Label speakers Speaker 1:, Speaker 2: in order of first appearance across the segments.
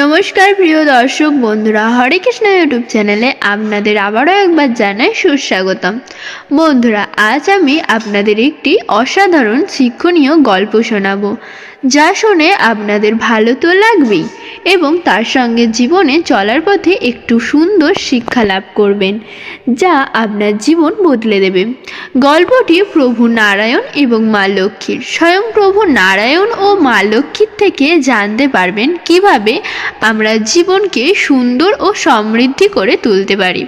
Speaker 1: নমস্কার প্রিয় দর্শক বন্ধুরা, হরে কৃষ্ণ ইউটিউব চ্যানেলে আপনাদের আবারও একবার জানাই সুস্বাগতম। বন্ধুরা, আজ আমি আপনাদের একটি অসাধারণ শিক্ষণীয় গল্প শোনাব, যা শুনে আপনাদের ভালো তো লাগবেই। এবং তার সঙ্গে জীবনে চলার পথে একটু সুন্দর শিক্ষা লাভ করবেন, যা আপনার জীবন বদলে দেবে। গল্পটি প্রভু নারায়ণ এবং মা লক্ষ্মীর। স্বয়ং প্রভু নারায়ণ ও মা লক্ষ্মীর থেকে জানতে পারবেন কীভাবে আমরা জীবনকে সুন্দর ও সমৃদ্ধি করে তুলতে পারি।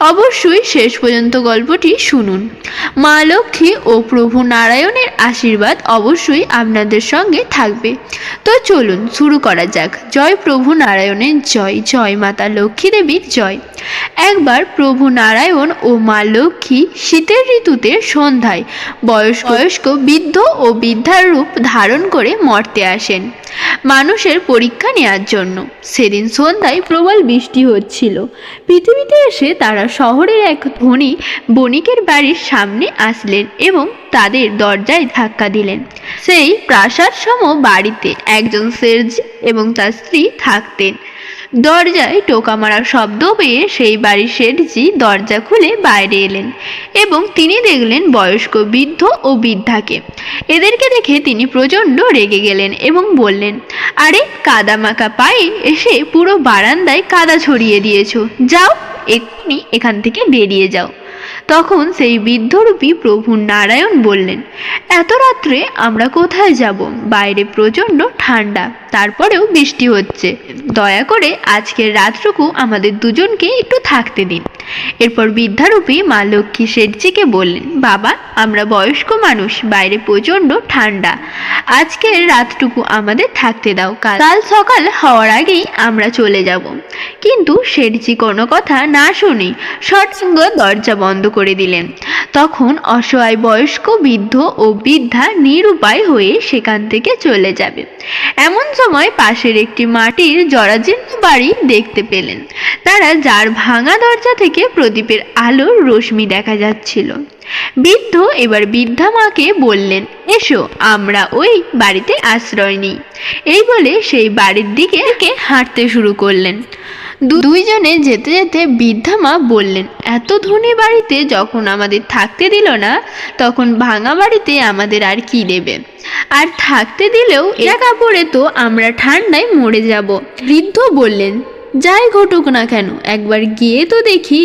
Speaker 1: অবশ্যই শেষ পর্যন্ত গল্পটি শুনুন। মা লক্ষ্মী ও প্রভু নারায়ণের আশীর্বাদ অবশ্যই আপনাদের সঙ্গে থাকবে। তো চলুন শুরু করা যাক। জয় প্রভু নারায়ণের জয় জয় মাতা লক্ষ্মী দেবীর জয়। একবার প্রভু নারায়ণ ও মা লক্ষ্মী শীতের ঋতুতে সন্ধ্যায় বয়স্ক বয়স্ক বৃদ্ধ ও বৃদ্ধার রূপ ধারণ করে মর্তে আসেন। মানুষের পরীক্ষা নেওয়ার জন্য। সেদিন সন্ধ্যায় প্রবল বৃষ্টি হচ্ছিল। পৃথিবীতে এসে তারা শহরের এক ধনী বণিকের বাড়ির সামনে আসলেন এবং তাদের দরজায় ধাক্কা দিলেন। সেই প্রাসাদ সম বাড়িতে একজন সের্জ এবং তার স্ত্রী থাকতেন। দরজায় টোকা মারার শব্দ পেয়ে সেই বাড়ির শেঠজি দরজা খুলে বাইরে এলেন এবং তিনি দেখলেন বয়স্ক বৃদ্ধ ও বৃদ্ধাকে। এদেরকে দেখে তিনি প্রচণ্ড রেগে গেলেন এবং বললেন, আরে কাদা মাখা পায়ে এসে পুরো বারান্দায় কাদা ছড়িয়ে দিয়েছ। যাও, এক্ষুনি এখান থেকে বেরিয়ে যাও। তখন সেই বৃদ্ধরূপী প্রভু নারায়ণ বললেন, এত রাত্রে আমরা কোথায় যাব? বাইরে প্রচণ্ড ঠান্ডা তারপরেও বৃষ্টি হচ্ছে। দয়া করে আজকের রাতটুকু আমাদের দুজনকে একটু থাকতে দিন। এরপর বৃদ্ধারূপী মা লক্ষ্মী শেঠজিকে বললেন, বাবা, আমরা বয়স্ক মানুষ, বাইরে প্রচণ্ড ঠান্ডা আজকের রাতটুকু আমাদের থাকতে দাও। কাল কাল সকাল হওয়ার আগেই আমরা চলে যাব। কিন্তু শেঠজি কোনো কথা না শুনে সৎসঙ্গ দরজা বন্ধ করে দিলেন। তখন অসহায় বয়স্ক বৃদ্ধ ও বৃদ্ধা নিরুপায় হয়ে সেখান থেকে চলে যাবে। এমন সময় পাশের একটি মাটির জরাজীর্ণ বাড়ি দেখতে পেলেন। তারা যার ভাঙা দরজা থেকে প্রদীপের আলোর রশ্মি দেখা যাচ্ছিল। বৃদ্ধ এবার বৃদ্ধা মাকে বললেন, এসো, আমরা ওই বাড়িতে আশ্রয় নিই। এই বলে সেই বাড়ির দিকে হাঁটতে শুরু করলেন। দুইজনে যেতে যেতে বৃদ্ধা মা বললেন, এত ধনী বাড়িতে যখন আমাদের থাকতে দিল না, তখন ভাঙা বাড়িতে আমাদের আর কি দেবে? আর থাকতে দিলেও এরা কাপড়ে তো আমরা ঠান্ডায় মরে যাব। বৃদ্ধ বললেন যাই ঘটুক না কেন, একবার গিয়ে তো দেখি।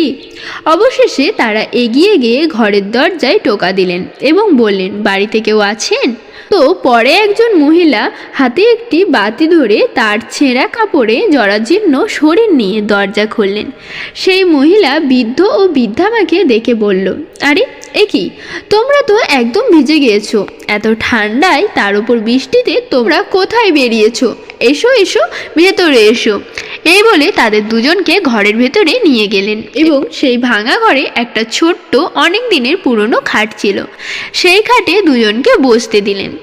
Speaker 1: অবশেষে তারা এগিয়ে গিয়ে ঘরের দরজায় টোকা দিলেন এবং বললেন, বাড়িতে কেউ আছেন? তো পরে একজন মহিলা হাতে একটি বাতি ধরে তার ছেঁড়া কাপড়ে জরাজীর্ণ শরীর নিয়ে দরজা খুললেন। সেই মহিলা বৃদ্ধ ও বৃদ্ধামাকে দেখে বলল, আরে এ কি? তোমরা তো একদম ভিজে গিয়েছো। এত ঠান্ডায় তার উপর বৃষ্টিতে তোমরা কোথায় বেরিয়েছো? এসো এসো, ভেতরে এসো। এই বলে তাদের দুজনকে ঘরের ভেতরে নিয়ে গেলেন এবং সেই ভাঙা ঘরে একটা ছোট্ট অনেক দিনের পুরনো খাট ছিল। সেই খাটে দুজনকে বসতে দিলেন।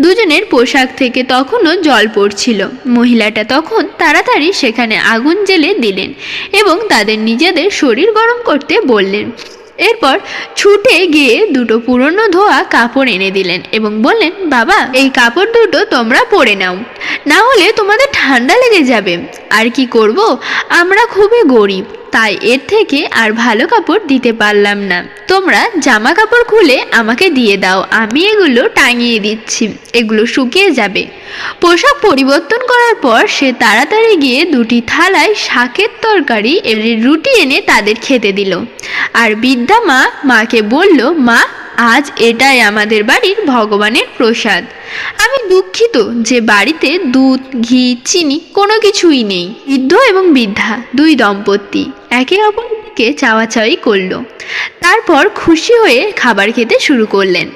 Speaker 1: দুজনের পোশাক থেকে তখনও জল পড়ছিল। মহিলাটা তখন তাড়াতাড়ি সেখানে আগুন জ্বেলে দিলেন এবং তাদের নিজেদের শরীর গরম করতে বললেন এরপর ছুটে গিয়ে দুটো পুরনো ধোয়া কাপড় এনে দিলেন এবং বললেন, বাবা, এই কাপড় দুটো তোমরা পরে নাও। না হলে তোমাদের ঠান্ডা লেগে যাবে। আর কি করব? আমরা খুবই গরিব। তাই এর থেকে আর ভালো কাপড় দিতে পারলাম না। তোমরা জামা কাপড় খুলে আমাকে দিয়ে দাও, আমি এগুলো টাঙিয়ে দিচ্ছি, এগুলো শুকিয়ে যাবে। পোশাক পরিবর্তন করার পর সে তাড়াতাড়ি গিয়ে দুটি থালায় শাকের তরকারি রুটি এনে তাদের খেতে দিল। আর বৃদ্ধা মা মাকে বলল, মা আজ এটাই আমাদের বাড়ির ভগবানের প্রসাদ। আমি দুঃখিত যে বাড়িতে দুধ, ঘি, চিনি কোনো কিছুই নেই। বৃদ্ধ এবং বৃদ্ধা, দুই দম্পতি একে অপরকে চাওয়াচাওয়ি করল। তারপর খুশি হয়ে খাবার খেতে শুরু করলেন।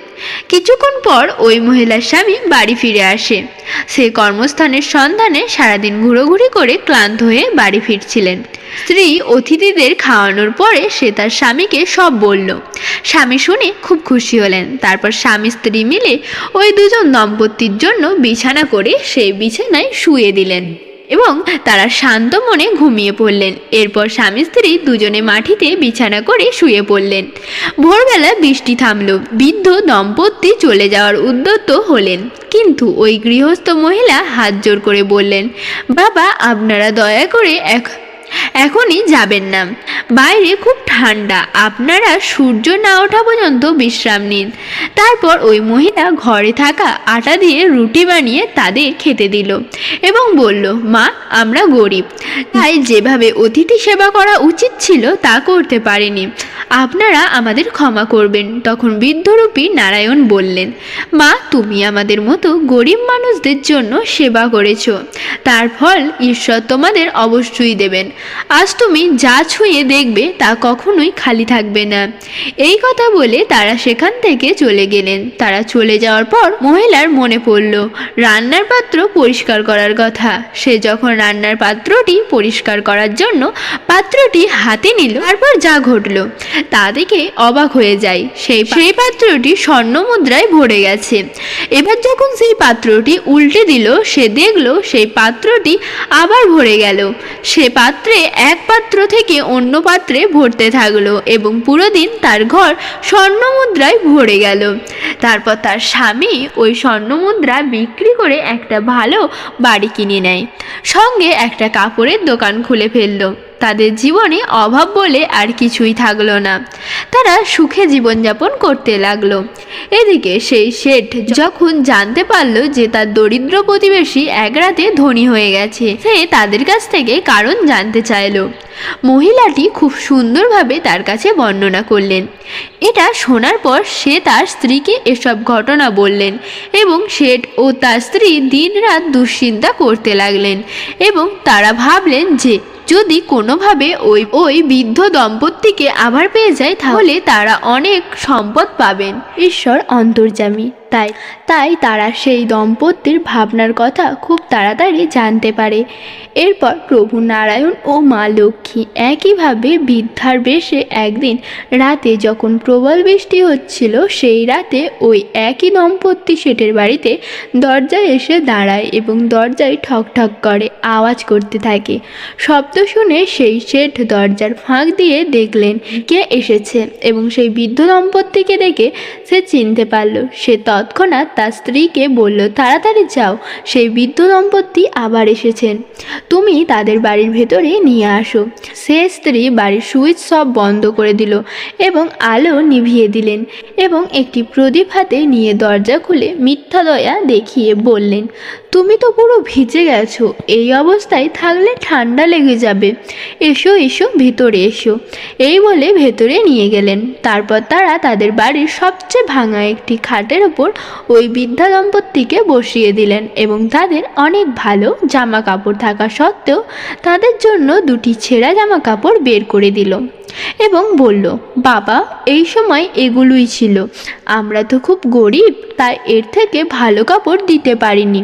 Speaker 1: কিছুক্ষণ পর ওই মহিলার স্বামী বাড়ি ফিরে আসে। সে কর্মস্থানের সন্ধানে সারাদিন ঘুরোঘুরি করে ক্লান্ত হয়ে বাড়ি ফিরছিলেন। স্ত্রী অতিথিদের খাওয়ানোর পরে সে তার স্বামীকে সব বলল। স্বামী শুনে খুব খুশি হলেন। তারপর স্বামী স্ত্রী মিলে ওই দুজন দম্পতির জন্য বিছানা করে সেই বিছানায় শুয়ে দিলেন এবং তারা শান্ত মনে ঘুমিয়ে পড়লেন। এরপর স্বামী স্ত্রী দুজনে মাটিতে বিছানা করে শুয়ে পড়লেন। ভোরবেলা বৃষ্টি থামলো। বৃদ্ধ দম্পতি চলে যাওয়ার উদ্যত হলেন। কিন্তু ওই গৃহস্থ মহিলা হাত জোর করে বললেন, বাবা, আপনারা দয়া করে এক এখনই যাবেন না। বাইরে খুব ঠান্ডা। আপনারা সূর্য না ওঠা পর্যন্ত বিশ্রাম নিন। তারপর ওই মহিলা ঘরে থাকা আটা দিয়ে রুটি বানিয়ে তাদের খেতে দিল এবং বলল, মা, আমরা গরিব। তাই যেভাবে অতিথি সেবা করা উচিত ছিল তা করতে পারেনি। আপনারা আমাদের ক্ষমা করবেন, তখন বৃদ্ধরূপী নারায়ণ বললেন, মা, তুমি আমাদের মতো গরিব মানুষদের জন্য সেবা করেছ। তার ফল ঈশ্বর তোমাদের অবশ্যই দেবেন। আজ তুমি যা ছুঁয়ে দেখবে তা কখনোই খালি থাকবে না। এই কথা বলে তারা সেখান থেকে চলে গেলেন। তারা চলে যাওয়ার পর মহিলার মনে পড়ল, রান্নার পাত্র পরিষ্কার করার কথা। সে যখন রান্নার পাত্রটি পরিষ্কার করার জন্য পাত্রটি হাতে নিল। তারপর যা ঘটল, তা দেখে অবাক হয়ে যায় সেই সেই পাত্রটি স্বর্ণ মুদ্রায় ভরে গেছে। এবার যখন সেই পাত্রটি উল্টে দিল, সে দেখল সেই পাত্রটি আবার ভরে গেল। সে পাত্রে এক পাত্র থেকে অন্য পাত্রে ভরতে থাকল এবং পুরো দিন তার ঘর স্বর্ণ মুদ্রায় ভরে গেল। তারপর তার স্বামী ওই স্বর্ণ মুদ্রা বিক্রি করে একটা ভালো বাড়ি কিনে নেয়। সঙ্গে একটা কাপড়ের দোকান খুলে ফেলল। তাদের জীবনে অভাব বলে আর কিছুই থাকল না। তারা সুখে জীবনযাপন করতে লাগল। এদিকে সেই শেঠ যখন জানতে পারল যে তার দরিদ্র প্রতিবেশী এক রাতে ধনী হয়ে গেছে, সে তাদের কাছ থেকে কারণ জানতে চাইলো। মহিলাটি খুব সুন্দরভাবে তার কাছে বর্ণনা করলেন। এটা শোনার পর সে তার স্ত্রীকে এসব ঘটনা বললেন এবং শেঠ ও তার স্ত্রী দিনরাত দুশ্চিন্তা করতে লাগলেন এবং তারা ভাবলেন যে যদি কোনোভাবে ওই ওই বৃদ্ধ দম্পতিকে আবার পেয়ে যায়, তাহলে তারা অনেক সম্পদ পাবেন। ঈশ্বর অন্তর্যামী। তাই তাই তারা সেই দম্পতির ভাবনার কথা খুব তাড়াতাড়ি জানতে পারে। এরপর প্রভু নারায়ণ ও মা লক্ষ্মী একইভাবে বৃদ্ধার বেশে একদিন রাতে যখন প্রবল বৃষ্টি হচ্ছিল, সেই রাতে ওই একই দম্পতি শেঠের বাড়িতে দরজায় এসে দাঁড়ায় এবং দরজায় ঠক ঠক করে আওয়াজ করতে থাকে। শব্দ শুনে সেই শেঠ দরজার ফাঁক দিয়ে দেখলেন কে এসেছে এবং সেই বৃদ্ধ দম্পতিকে দেখে সে চিনতে পারল। সে তৎক্ষণাৎ তার স্ত্রীকে বলল, তাড়াতাড়ি যাও, সেই বৃদ্ধ দম্পতি আবার এসেছেন। তুমি তাদের বাড়ির ভেতরে নিয়ে আসো। সে স্ত্রী বাড়ির সুইচ সব বন্ধ করে দিল এবং আলো নিভিয়ে দিলেন এবং একটি প্রদীপ হাতে নিয়ে দরজা খুলে মিথ্যা দয়া দেখিয়ে বললেন, তুমি তো পুরো ভিজে গেছো, এই অবস্থায় থাকলে ঠান্ডা লেগে যাবে। এসো এসো, ভেতরে এসো। এই বলে ভেতরে নিয়ে গেলেন। তারপর তারা তাদের বাড়ির সবচেয়ে ভাঙা একটি খাটের ওপর ওই বৃদ্ধা দম্পতিকে বসিয়ে দিলেন এবং তাদের অনেক ভালো জামা কাপড় থাকা সত্ত্বেও তাদের জন্য দুটি ছেঁড়া জামা কাপড় বের করে দিল। এবং বলল, বাবা, এই সময় এগুলোই ছিল। আমরা তো খুব গরিব, তাই এর থেকে ভালো কাপড় দিতে পারিনি।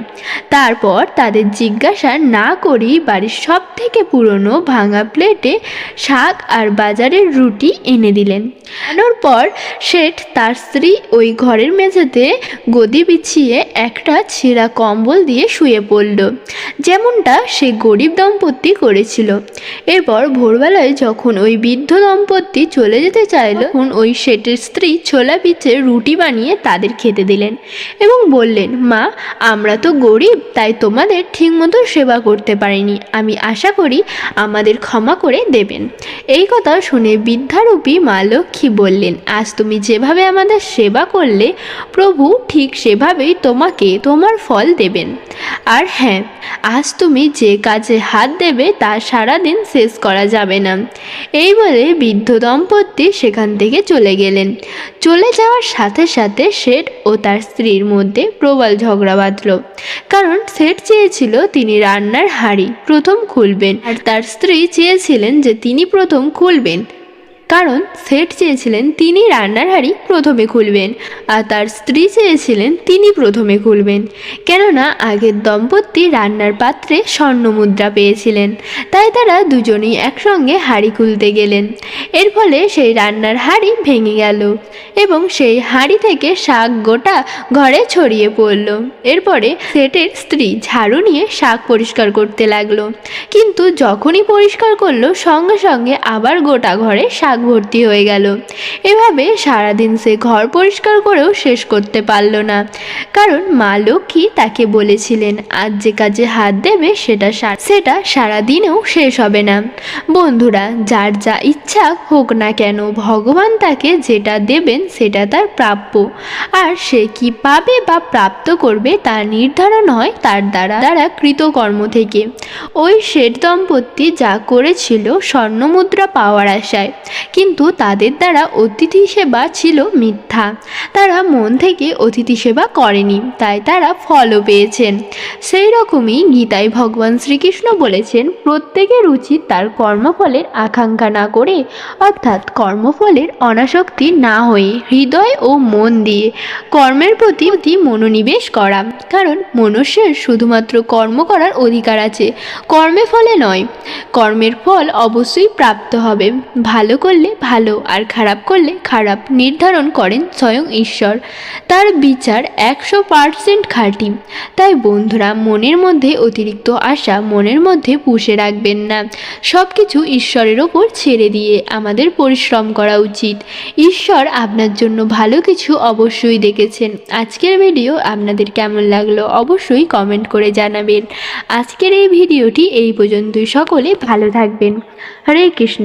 Speaker 1: তারপর তাদের জিজ্ঞাসা না করেই বাড়ির সব থেকে পুরনো ভাঙা প্লেটে শাক আর বাজারের রুটি এনে দিলেন। আনার পর শেঠ তার স্ত্রী ওই ঘরের মেঝেতে গদি বিছিয়ে একটা ছেঁড়া কম্বল দিয়ে শুয়ে পড়ল। যেমনটা সে গরিব দম্পতি করেছিল। এরপর ভোরবেলায় যখন ওই বৃদ্ধ দম্পতি চলে যেতে চাইল, তখন ওই শেঠের স্ত্রী ছোলা পিঠে রুটি বানিয়ে তাদের খেতে দিলেন এবং বললেন, মা, আমরা তো গরিব, তাই তোমাদের ঠিকমতো সেবা করতে পারিনি। আমি আশা করি আমাদের ক্ষমা করে দেবেন। এই কথা শুনে বৃদ্ধারূপী মা লক্ষ্মী বললেন, আজ তুমি যেভাবে আমাদের সেবা করলে, প্রভু ঠিক সেভাবেই তোমাকে তোমার ফল দেবেন। আর হ্যাঁ আজ তুমি যে কাজে হাত দেবে তা সারাদিন শেষ করা যাবে না। এই বলে বৃদ্ধ দম্পতি সেখান থেকে চলে গেলেন। চলে যাওয়ার সাথে সাথে শেঠ ও তার স্ত্রীর মধ্যে প্রবল ঝগড়া বাঁধল। কারণ শেঠ চেয়েছিল তিনি রান্নার হাঁড়ি প্রথম খুলবেন। আর তার স্ত্রী চেয়েছিলেন যে তিনি প্রথম খুলবেন। কারণ সেট চেয়েছিলেন তিনি রান্নার হাড়ি প্রথমে খুলবেন, আর তার স্ত্রী চেয়েছিলেন তিনি প্রথমে খুলবেন। কেননা আগের দম্পতি রান্নার পাত্রে স্বর্ণ মুদ্রা পেয়েছিলেন, তাই তারা দুজনেই একসঙ্গে হাড়ি খুলতে গেলেন। এর ফলে সেই রান্নার হাঁড়ি ভেঙে গেল এবং সেই হাঁড়ি থেকে শাক গোটা ঘরে ছড়িয়ে পড়ল। এরপরে সেটের স্ত্রী ঝাড়ু নিয়ে শাক পরিষ্কার করতে লাগল। কিন্তু যখনই পরিষ্কার করল, সঙ্গে সঙ্গে আবার গোটা ঘরে শাক ভর্তি হয়ে গেল। এভাবে সারাদিন সে ঘর পরিষ্কার করেও শেষ করতে পারল না। কারণ মা লক্ষ্মী তাকে বলেছিলেন, আজ যে কাজে হাত দেবে, সেটা সেটা সারাদিনেও শেষ হবে না। বন্ধুরা, যার যা ইচ্ছা হোক না কেন, ভগবান তাকে যেটা দেবেন সেটা তার প্রাপ্য। আর সে কি পাবে বা প্রাপ্ত করবে তা নির্ধারণ হয় তার দ্বারা দ্বারা কৃতকর্ম থেকে। ওই শেঠ দম্পতি যা করেছিল স্বর্ণমুদ্রা পাওয়ার আশায়। কিন্তু তাদের দ্বারা অতিথি সেবা ছিল মিথ্যা। তারা মন থেকে অতিথি সেবা করেনি, তাই তারা ফলও পেয়েছেন। সেই রকমই গীতায় ভগবান শ্রীকৃষ্ণ বলেছেন, প্রত্যেকের উচিত তার কর্মফলের আকাঙ্ক্ষা না করে, অর্থাৎ কর্মফলের অনাসক্তি না হয়ে হৃদয় ও মন দিয়ে কর্মের প্রতি মনোনিবেশ করা। কারণ মনুষ্যের শুধুমাত্র কর্ম করার অধিকার আছে কর্মে ফলে নয়। কর্মের ফল অবশ্যই প্রাপ্ত হবে। ভালো করলে ভালো, আর খারাপ করলে খারাপ নির্ধারণ করেন স্বয়ং ঈশ্বর। তার বিচার একশো পারসেন্ট খাঁটি। তাই বন্ধুরা, মনের মধ্যে অতিরিক্ত আশা মনের মধ্যে পুষে রাখবেন না। সব কিছু ঈশ্বরের ওপর ছেড়ে দিয়ে আমাদের পরিশ্রম করা উচিত। ঈশ্বর আপনার জন্য ভালো কিছু অবশ্যই দেখেছেন। আজকের ভিডিও আপনাদের কেমন লাগল অবশ্যই কমেন্ট করে জানাবেন। আজকের এই ভিডিওটি এই পর্যন্তই। সকলে ভালো থাকবেন। হরে কৃষ্ণ।